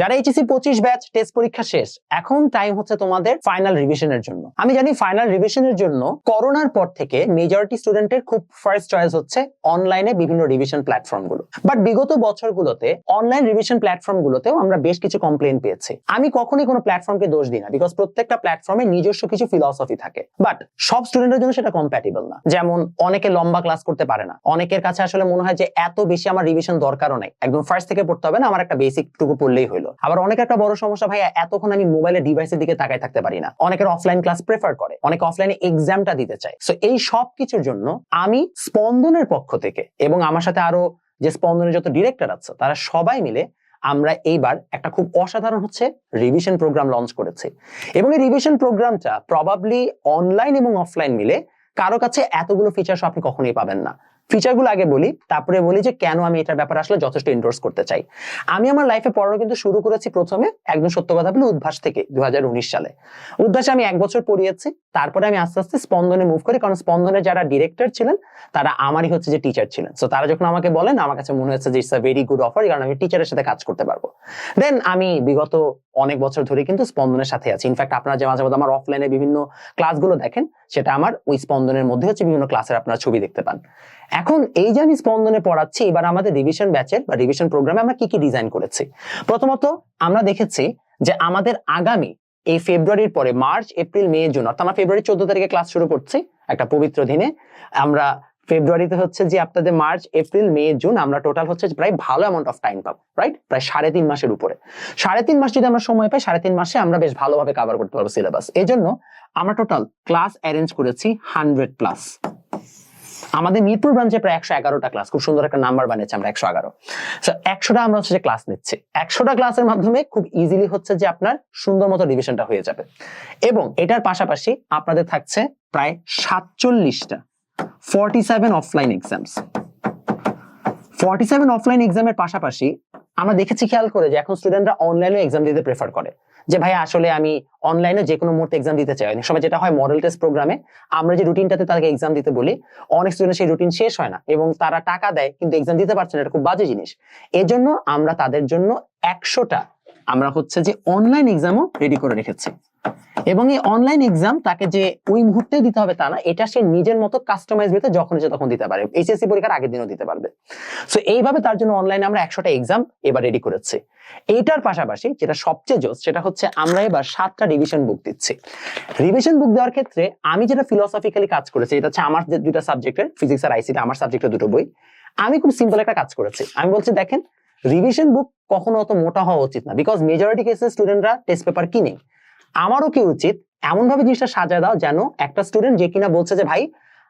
যারা এইচএসসি পঁচিশ batch test পরীক্ষা শেষ, এখন টাইম হচ্ছে তোমাদের ফাইনাল রিভিশনের জন্য। আমি জানি ফাইনাল রিভিশনের জন্য করোনার পর থেকে মেজরিটি স্টুডেন্টের খুব ফার্স্ট চয়েস হচ্ছে অনলাইনে বিভিন্ন রিভিশন প্ল্যাটফর্মগুলো। বাট বিগত বছরগুলোতে অনলাইন রিভিশন প্ল্যাটফর্ম গুলোতেও আমরা বেশ কিছু কমপ্লেন পেয়েছি। আমি কখনোই কোনো প্ল্যাটফর্মকে দোষ দিই না বিকজ প্রত্যেকটা প্ল্যাটফর্মে নিজস্ব কিছু ফিলসফি থাকে। বাট সব স্টুডেন্টের জন্য সেটা কম্প্যাটেবল না। যেমন অনেকে লম্বা ক্লাস করতে পারে না। অনেকের কাছে আসলে মনে হয় যে এত বেশি আমার রিভিশন দরকারও নাই। একদম ফার্স্ট থেকে পড়তে হবে না, আমার একটা বেসিক টুকু পড়লেই হলো। আবার অনেক একটা বড় সমস্যা ভাই এতক্ষণ আমি মোবাইলের ডিভাইসের দিকে তাকাই থাকতে পারি না। অনেকের অফলাইন ক্লাস প্রেফার করে, অনেকে অফলাইনে এক্সামটা দিতে চায়। সো এই সব কিছুর জন্য আমি স্পন্দনের পক্ষ থেকে এবং আমার সাথে আরও যে স্পন্দনের যত ডিরেক্টর আছে, তারা সবাই মিলে আমরা এইবার একটা খুব অসাধারণ হচ্ছে রিভিশন প্রোগ্রাম লঞ্চ করেছি। এবং এই রিভিশন প্রোগ্রামটা প্রবাবলি অনলাইন এবং অফলাইন মিলে কারও কাছে এতগুলো ফিচার্স আপনি কখনোই পাবেন না। ফিচারগুলো আগে বলি, তারপরে বলি যে কেন আমি এটার ব্যাপারে আসলে যথেষ্ট ইন্ডোর্স করতে চাই। আমি আমার লাইফে পড়ানো কিন্তু শুরু করেছি প্রথমে একদম সত্য কথা বলে উদ্ভাস থেকে দুই হাজার উনিশ সালে। উদ্ভাসে আমি এক বছর পড়িয়েছি, তারপরে আমি আস্তে আস্তে স্পন্দনে মুভ করি, কারণ স্পন্দনে যারা ডিরেক্টর ছিলেন, তারা আমারই হচ্ছে যে টিচার ছিলেন। সো তারা যখন আমাকে বলেন, আমার কাছে মনে হচ্ছে যে it's a very good offer কারণ আমি টিচারের সাথে কাজ করতে পারব। দেন আমি বিগত অনেক বছর ধরে কিন্তু স্পন্দনের সাথে আছি। ইনফ্যাক্ট আপনারা যে মাঝে মাঝে আমার অফলাইনে বিভিন্ন ক্লাসগুলো দেখেন, সেটা আমার ওই স্পন্দনের মধ্যে হচ্ছে বিভিন্ন ক্লাসের আপনারা ছবি দেখতে পান। এখন এই যে আমি স্পন্দনে পড়াচ্ছি, এবার আমাদের রিভিশন ব্যাচের বা রিভিশন প্রোগ্রামে আমরা কি কি ডিজাইন করেছি? প্রথমত আমরা দেখেছি যে আমাদের আগামী এই ফেব্রুয়ারির পরে মার্চ এপ্রিল মে জুন অর্থাৎ আমরা ফেব্রুয়ারি চোদ্দ তারিখে ক্লাস শুরু করছি, একটা পবিত্র দিনে। আমরা ফেব্রুয়ারিতে হচ্ছে যে আপনাদের মার্চ, এপ্রিল, মে, জুন আমরা টোটাল হচ্ছে প্রায় ভালো অ্যামাউন্ট অফ টাইম পাবো রাইট প্রায় সাড়ে তিন মাসের উপরে। সাড়ে তিন মাস যদি আমরা সময় পাই, সাড়ে তিন মাসে আমরা বেশ ভালোভাবে কাভার করতে পারব সিলেবাস এই জন্য আমরা টোটাল ক্লাস অ্যারেঞ্জ করেছি হান্ড্রেড প্লাস আমাদের মিরপুর ব্রাঞ্চে প্রায় একশো এগারোটা ক্লাস খুব সুন্দর একটা নাম্বার বানিয়েছে আমরা একশো এগারো। একশোটা আমরা হচ্ছে যে ক্লাস নিচ্ছি। একশোটা ক্লাসের মাধ্যমে খুব ইজিলি হচ্ছে যে আপনার সুন্দর মতো রিভিশনটা হয়ে যাবে। এবং এটার পাশাপাশি আপনাদের থাকছে প্রায় সাতচল্লিশটা forty seven offline exams forty seven offline এক্সামের পাশাপাশি আমরা দেখেছি খেয়াল করে যে এখন স্টুডেন্টরা অনলাইনে এক্সাম দিতে প্রেফার করে। যে ভাই আসলে আমি অনলাইনে যে কোনো মুহূর্তে এক্সাম দিতে চাই। অনেক সময় যেটা হয় মডেল টেস্ট প্রোগ্রামে আমরা যে রুটিনটাতে তাদেরকে এক্সাম দিতে বলি, অনেক স্টুডেন্ট সেই রুটিন শেষ হয় না এবং তারা টাকা দেয়, কিন্তু এক্সাম দিতে পারছে না। এটা খুব বাজে জিনিস। এজন্য আমরা তাদের জন্য একশোটা আমরা হচ্ছে যে অনলাইন এক্সামও রেডি করে রেখেছি। এবং এই অনলাইন এক্সাম তাকে যে ওই মুহূর্তে দিতে হবে তা না, এটা সে নিজের মতো কাস্টমাইজ ভিতরে যখন সে তখন দিতে পারে। এইচএসসি পরীক্ষার আগের দিনও দিতে পারবে। সো এইভাবে তার জন্য অনলাইনে আমরা একশোটা এক্সাম এবার রেডি করেছি। এইটার পাশাপাশি যেটা সবচেয়ে জোস, সেটা হচ্ছে আমরা এবার সাতটা রিভিশন বুক দিচ্ছি। রিভিশন বুক দেওয়ার ক্ষেত্রে আমি যেটা ফিলোসফিক্যালি কাজ করেছি, এটা হচ্ছে আমার যে দুইটা সাবজেক্টের ফিজিক্স আর আইসিটি আমার সাবজেক্টের দুটো বই, আমি খুব সিম্পল একটা কাজ করেছি। আমি বলছি, দেখেন রিভিশন বুক কখনো অত মোটা হওয়া উচিত না বিকজ মেজরিটি কেসে স্টুডেন্টরা টেস্ট পেপার কিনে। আমারও কি উচিত এমন ভাবে জিনিসটা সাজা দাও যেন একটা স্টুডেন্ট যে কিনা বলছে যে, ভাই,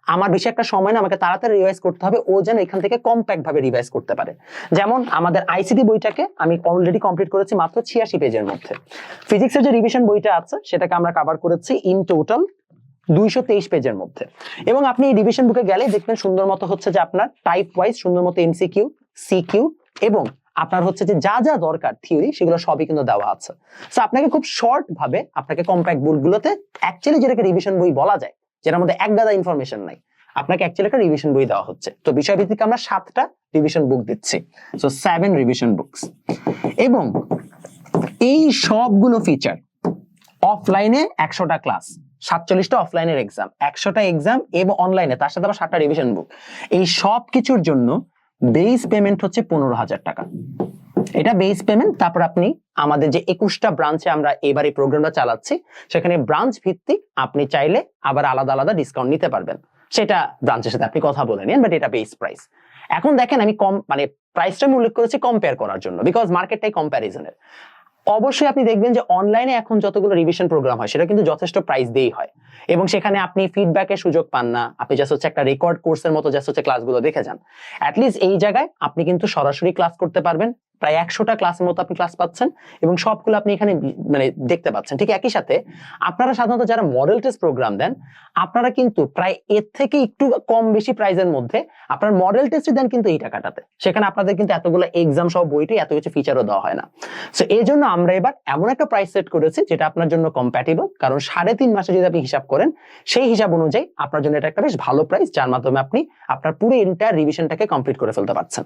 আমার বেশি একটা সময় না, আমাকে তাড়াতাড়ি রিভাইজ করতে হবে। ও যেন এখান থেকে কম্প্যাক্ট ভাবে রিভাইজ করতে পারে। যেমন আমাদের আইসিডি বইটাকে আমি অলরেডি কমপ্লিট করেছি মাত্র ছিয়াশি পেজের মধ্যে। ফিজিক্সের যে রিভিশন বইটা আছে, সেটাকে আমরা কভার করেছি ইন টোটাল দুইশো তেইশ পেজের মধ্যে। এবং আপনি এই রিভিশন বুকে গেলে দেখবেন সুন্দর মতো হচ্ছে যে, আপনার টাইপ ওয়াইজ সুন্দর মতো এমসিকিউ সিকিউ এবং আপনার হচ্ছে যে যা যা দরকার থিওরি সেগুলো সবই কিন্তু দেওয়া আছে। সো আপনাকে খুব শর্ট ভাবে আপনাকে কম্প্যাক্ট বুকগুলোতে অ্যাকচুয়ালি যেটাকে রিভিশন বই বলা যায়, যেটার মধ্যে এক গাদা ইনফরমেশন নাই, আপনাকে অ্যাকচুয়ালি একটা রিভিশন বই দেওয়া হচ্ছে। তো বিষয়ভিত্তিক আমরা সাতটা রিভিশন বুক দিচ্ছি। সো সেভেন রিভিশন বুকস এবং এই সবগুলো ফিচার অফলাইনে একশোটা ক্লাস সাতচল্লিশটা অফলাইনের এক্সাম একশোটা এক্সাম এবং অনলাইনে তার সাথে আবার সাতটা রিভিশন বুক এই সব কিছুর জন্য বেস পেমেন্ট হচ্ছে পনেরো হাজার টাকা। এটা বেস পেমেন্ট তারপর আপনি আমাদের যে একুশটা ব্রাঞ্চে আমরা এবার এই প্রোগ্রামটা চালাচ্ছি, সেখানে ব্রাঞ্চ ভিত্তিক আপনি চাইলে আবার আলাদা আলাদা ডিসকাউন্ট নিতে পারবেন। সেটা ব্রাঞ্চের সাথে আপনি কথা বলে নিন বাট এটা বেস প্রাইস এখন দেখেন আমি কম মানে প্রাইসটা আমি উল্লেখ করেছি কম্পেয়ার করার জন্য বিকজ মার্কেটটাই কম্প্যারিজনের অবশ্যই আপনি দেখবেন যে অনলাইনে এখন যতগুলো রিভিশন প্রোগ্রাম হয়, সেটা কিন্তু যথেষ্ট প্রাইস দিয়েই হয়। এবং সেখানে আপনি ফিডব্যাকের সুযোগ পান না। আপনি জাস্ট হচ্ছে একটা রেকর্ড কোর্সের মতো জাস্ট হচ্ছে ক্লাসগুলো দেখে যান। অ্যাটলিস্ট এই জায়গায় আপনি কিন্তু সরাসরি ক্লাস করতে পারবেন। প্রায় একশোটা ক্লাসের মতো আপনি ক্লাস পাচ্ছেন এবং সবগুলো আপনি এখানে মানে দেখতে পাচ্ছেন। ঠিক একই সাথে আপনারা সাধারণত যারা মডেল টেস্ট প্রোগ্রাম দেন, আপনারা কিন্তু প্রায় এর থেকে একটু কম বেশি প্রাইজের মধ্যে আপনার মডেল টেস্ট দেন কিন্তু এই টাকাটাতে। সেখানে আপনাদের কিন্তু এতগুলো এক্সাম সহ বইটি এত কিছু ফিচারও দেওয়া হয় না। সো এই জন্য আমরা এবার এমন একটা প্রাইস সেট করেছি যেটা আপনার জন্য কম্প্যাটেবল কারণ সাড়ে তিন মাসে যদি আপনি হিসাব করেন, সেই হিসাব অনুযায়ী আপনার জন্য এটা একটা বেশ ভালো প্রাইস যার মাধ্যমে আপনি আপনার পুরো এন্টায়ার রিভিশনটাকে কমপ্লিট করে ফেলতে পারছেন।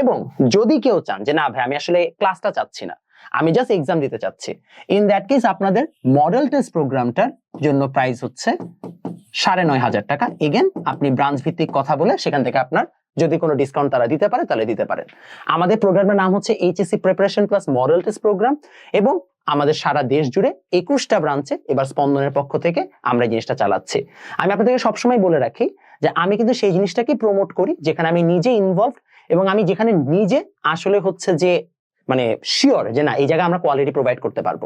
এবং যদি কেউ চান যে, না ভাই, আমি আসলে ক্লাসটা চাচ্ছি না। আমি জাস্ট এক্সাম দিতে চাচ্ছি। ইন দ্যাট কেস আপনাদের মডেল টেস্ট প্রোগ্রামটার জন্য প্রাইস হচ্ছে সাড়ে নয় হাজার টাকা। এগেন আপনি ব্রাঞ্চ ভিত্তিক কথা বলে সেখান থেকে আপনার যদি কোনো ডিসকাউন্ট তারা দিতে পারে, তাহলে দিতে পারেন। আমাদের প্রোগ্রামের নাম হচ্ছে HSC preparation plus model test program এবং আমাদের সারা দেশ জুড়ে একুশটা ব্রাঞ্চে এবার স্পন্দনের পক্ষ থেকে আমরা জিনিসটা চালাচ্ছি। আমি আপনাদেরকে সবসময় বলে রাখি যে আমি কিন্তু সেই জিনিসটাকে প্রমোট করি, যেখানে আমি নিজে ইনভলভ এবং আমি যেখানে নিজে আসলে হচ্ছে যে মানে শিওর যে না, এই জায়গায় আমরা কোয়ালিটি প্রোভাইড করতে পারব।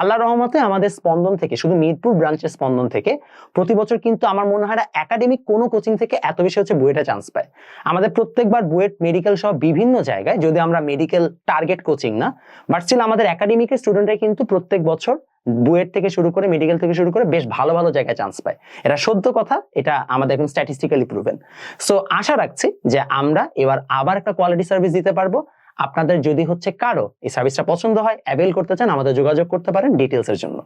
আল্লাহ রহমতে আমাদের স্পন্দন থেকে, শুধু মিরপুর ব্রাঞ্চের স্পন্দন থেকে, প্রতি বছর কিন্তু আমার মনে হয় একাডেমিক কোনো কোচিং থেকে এত বেশি হচ্ছে বুয়েটে চান্স পায়। আমাদের প্রত্যেকবার বুয়েট মেডিকেল সহ বিভিন্ন জায়গায় যদি আমরা মেডিকেল টার্গেট কোচিং না বাট স্টিল আমাদের একাডেমিকের স্টুডেন্টরা কিন্তু প্রত্যেক বছর বুয়েট থেকে শুরু করে মেডিকেল থেকে শুরু করে বেশ ভালো ভালো জায়গায় চান্স পায়। এটা সত্য কথা, এটা আমাদের এখন স্ট্যাটিস্টিক্যালি প্রুভেন সো আশা রাখছি যে আমরা এবার আবার একটা কোয়ালিটি সার্ভিস দিতে পারব। আপনাদের যদি হচ্ছে কারও এই সার্ভিসটা পছন্দ হয় অ্যাভেল করতে চান, আমাদের যোগাযোগ করতে পারেন ডিটেলসের জন্য।